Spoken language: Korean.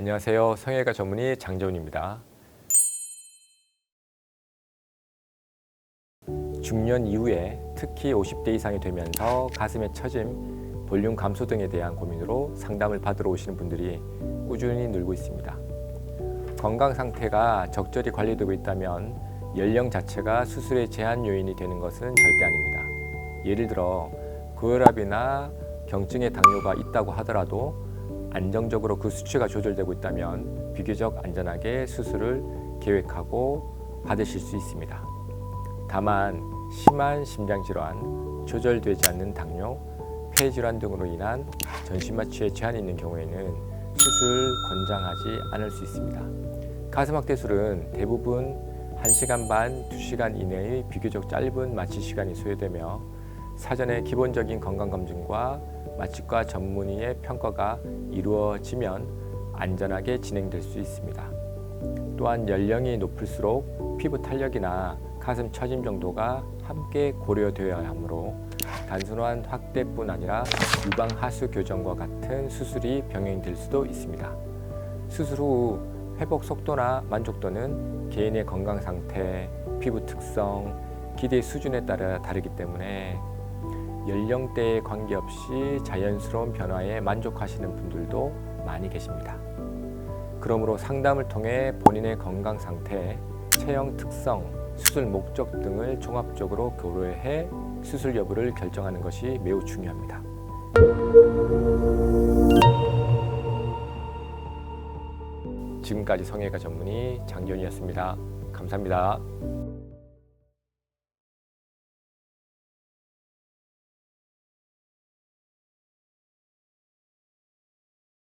안녕하세요. 성형외과 전문의 장재훈입니다. 중년 이후에 특히 50대 이상이 되면서 가슴의 처짐, 볼륨 감소 등에 대한 고민으로 상담을 받으러 오시는 분들이 꾸준히 늘고 있습니다. 건강 상태가 적절히 관리되고 있다면 연령 자체가 수술의 제한 요인이 되는 것은 절대 아닙니다. 예를 들어 고혈압이나 경증의 당뇨가 있다고 하더라도 안정적으로 그 수치가 조절되고 있다면 비교적 안전하게 수술을 계획하고 받으실 수 있습니다. 다만 심한 심장 질환, 조절되지 않는 당뇨, 폐 질환 등으로 인한 전신 마취에 제한이 있는 경우에는 수술 권장하지 않을 수 있습니다. 가슴 확대술은 대부분 1시간 반, 2시간 이내의 비교적 짧은 마취 시간이 소요되며 사전에 기본적인 건강검진과 마취과 전문의의 평가가 이루어지면 안전하게 진행될 수 있습니다. 또한 연령이 높을수록 피부 탄력이나 가슴 처짐 정도가 함께 고려되어야 하므로 단순한 확대뿐 아니라 유방 하수 교정과 같은 수술이 병행될 수도 있습니다. 수술 후 회복 속도나 만족도는 개인의 건강 상태, 피부 특성, 기대 수준에 따라 다르기 때문에 연령대에 관계없이 자연스러운 변화에 만족하시는 분들도 많이 계십니다. 그러므로 상담을 통해 본인의 건강 상태, 체형 특성, 수술 목적 등을 종합적으로 고려해 수술 여부를 결정하는 것이 매우 중요합니다. 지금까지 성형외과 전문의 장기현이었습니다. 감사합니다.